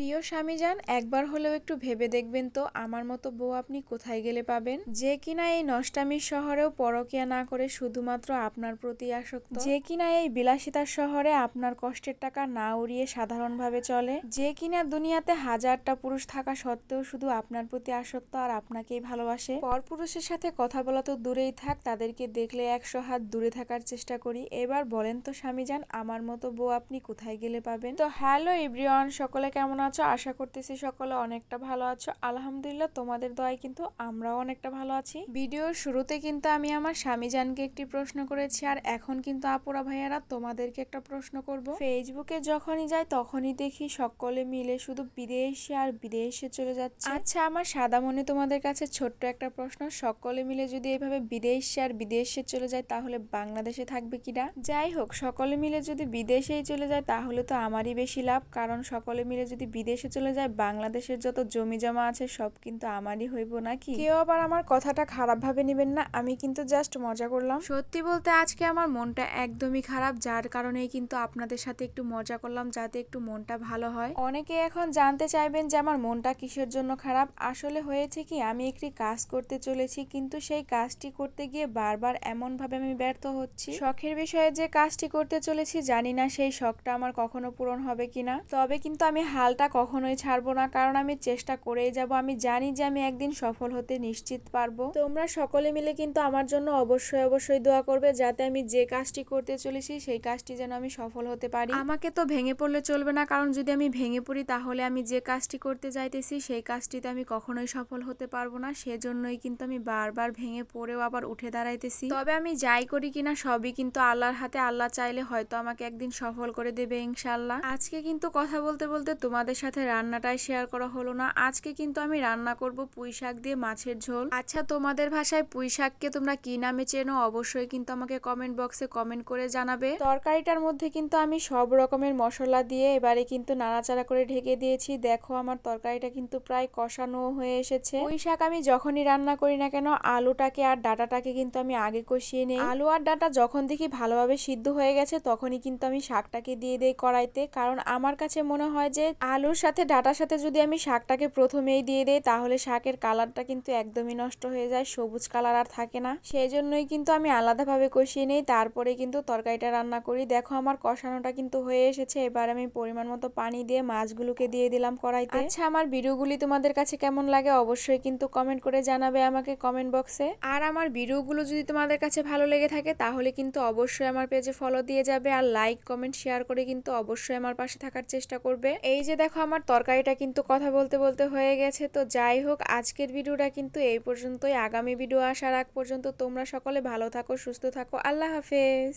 প্রিয় স্বামীজান, একবার হলেও একটু ভেবে দেখবেন তো আমার মতো বউ আপনি কোথায় গেলে পাবেন? যে কিনা এই নষ্টামির শহরেও পরকিয়া না করে শুধুমাত্র আপনার প্রতি আসক্ত। যে কিনা এই বিলাসিতার শহরে আপনার কষ্টের টাকা না উড়িয়ে সাধারণভাবে চলে। যে কিনা দুনিয়াতে হাজারটা পুরুষ থাকা সত্ত্বেও শুধু আপনার প্রতি আসক্ত আর আপনাকেই ভালোবাসে। পরপুরুষের সাথে কথা বলা তো দূরেই থাক, তাদেরকে দেখলে একশো হাত দূরে থাকার চেষ্টা করি। এবার বলেন তো স্বামীজান, আমার মতো বউ আপনি কোথায় গেলে পাবেন? তো হ্যালো এভরিওয়ান, সকলে কেমন আছো? আশা করতেছি সকলে অনেকটা ভালো আছো। আলহামদুলিল্লাহ, তোমাদের দয়ায় কিন্তু আমরাও অনেকটা ভালো আছি। ভিডিওর শুরুতে কিন্তু আমি আমার স্বামীজানকে একটি প্রশ্ন করেছি, আর এখন কিন্তু আপুরা ভাইয়ারা তোমাদেরকে একটা প্রশ্ন করব। ফেসবুকে যখনই যাই, তখনই দেখি সকলে মিলে শুধু বিদেশে আর বিদেশে চলে যাচ্ছে। আচ্ছা আমার সাদা মনে তোমাদের কাছে ছোট্ট একটা প্রশ্ন। সকলে মিলে যদি এভাবে বিদেশে আর বিদেশে চলে যায় তাহলে বাংলাদেশে থাকবে কিনা যাই হোক, সকলে মিলে যদি বিদেশেই চলে যায় তাহলে তো আমারই বেশি লাভ, কারণ সকলে মিলে যদি বিদেশে চলে যায় বাংলাদেশের যত জমি জমা আছে সব কিন্তু আমারই হইব নাকি? কেউ আবার আমার কথাটা খারাপ ভাবে নেবেন না আমি কিন্তু জাস্ট মজা করলাম। সত্যি বলতে আজকে আমার মনটা একদমই খারাপ যার কারণেই কিন্তু আপনাদের সাথে একটু মজা করলাম যাতে একটু মনটা ভালো হয়। অনেকে এখন জানতে চাইবেন যে আমার মনটা কিসের জন্য খারাপ? আসলে হয়েছে কি আমি একটি কাজ করতে চলেছি কিন্তু সেই কাজটি করতে গিয়ে বারবার এমন ভাবে আমি ব্যর্থ হচ্ছি। শখের বিষয়ে যে কাজটি করতে চলেছি জানি না সেই শখটা আমার কখনো পূরণ হবে কিনা। তবে কিন্তু আমি হালটা কখনোই ছাড়বো না, কারণ আমি চেষ্টা করেই যাব। আমি জানি যে আমি একদিন সফল হতে নিশ্চিত পারব। তোমরা সকলে মিলে কিন্তু আমার জন্য অবশ্যই অবশ্যই দোয়া করবে, যাতে আমি যে কাজটি করতে চলেছি, সেই কাজটি যেন আমি সফল হতে পারি। আমাকে তো ভেঙে পড়লে চলবে না, কারণ যদি আমি ভেঙে পড়ি, তাহলে আমি যে কাজটি করতে যাইতেছি, সেই কাজটিতে আমি কখনোই সফল হতে পারব না। সেজন্যই কিন্তু আমি বারবার ভেঙে পড়েও আবার উঠে দাঁড়াইতেছি। তবে আমি যাই করি কিনা, সবই কিন্তু আল্লাহর হাতে। আল্লাহ চাইলে হয়তো আমাকে একদিন সফল করে দেবে ইনশাল্লাহ আজকে কিন্তু কথা বলতে বলতে তোমাদের সাথে রান্নাটাই শেয়ার করা হলো না। আজকে কিন্তু আমি রান্না করব পুঁই শাক দিয়ে মাছের ঝোল। আচ্ছা তোমাদের ভাষায় পুঁই শাককে তোমরা কি নামে চেনো? অবশ্যই কিন্তু আমাকে কমেন্ট বক্সে কমেন্ট করে জানাবে। তরকারিটার মধ্যে কিন্তু আমি সব রকমের মশলা দিয়ে এবারে কিন্তু নাড়াচাড়া করে ঢেকে দিয়েছি। দেখো, আমার তরকারিটা কিন্তু প্রায় কষানো হয়ে এসেছে। পুঁই শাক আমি যখনই রান্না করি না কেন, আলুটাকে আর ডাটাটাকে কিন্তু আমি আগে কষিয়ে নিই। আলু আর ডাটা যখন দেখি ভালোভাবে সিদ্ধ হয়ে গেছে, তখনই কিন্তু আমি শাকটাকে দিয়ে দেই কড়াইতে। কারণ আমার কাছে মনে হয় যে আলুর সাথে, ডাটার সাথে যদি আমি শাকটাকে প্রথমেই দিয়ে দেই, তাহলে শাকের কালারটা কিন্তু একদমই নষ্ট হয়ে যায়, সবুজ কালার আর থাকে না। সেই জন্যই কিন্তু আমি আলাদাভাবে কষিয়ে নেই, তারপরে কিন্তু তরকারিটা রান্না করি। দেখো আমার কষানোটা কিন্তু হয়ে এসেছে, এবার আমি পরিমাণ মতো পানি দিয়ে মাছগুলোকে দিয়ে দিলাম কড়াইতে। আচ্ছা আমার ভিডিওগুলি তোমাদের কাছে কেমন লাগে অবশ্যই কিন্তু কমেন্ট করে জানাবে আমাকে কমেন্ট বক্সে। আর আমার ভিডিওগুলো যদি তোমাদের কাছে ভালো লেগে থাকে, তাহলে কিন্তু অবশ্যই আমার পেজে ফলো দিয়ে যাবে, আর লাইক, কমেন্ট, শেয়ার করে কিন্তু অবশ্যই আমার পাশে থাকার চেষ্টা করবে। এই যে দেখো আমার তরকারিটা কিন্তু কথা বলতে বলতে হয়ে গেছে। তো যাই হোক, আজকের ভিডিওটা কিন্তু এই পর্যন্তই। আগামী ভিডিও আসার আগ পর্যন্ত তোমরা সকলে ভালো থাকো, সুস্থ থাকো। আল্লাহ হাফেজ।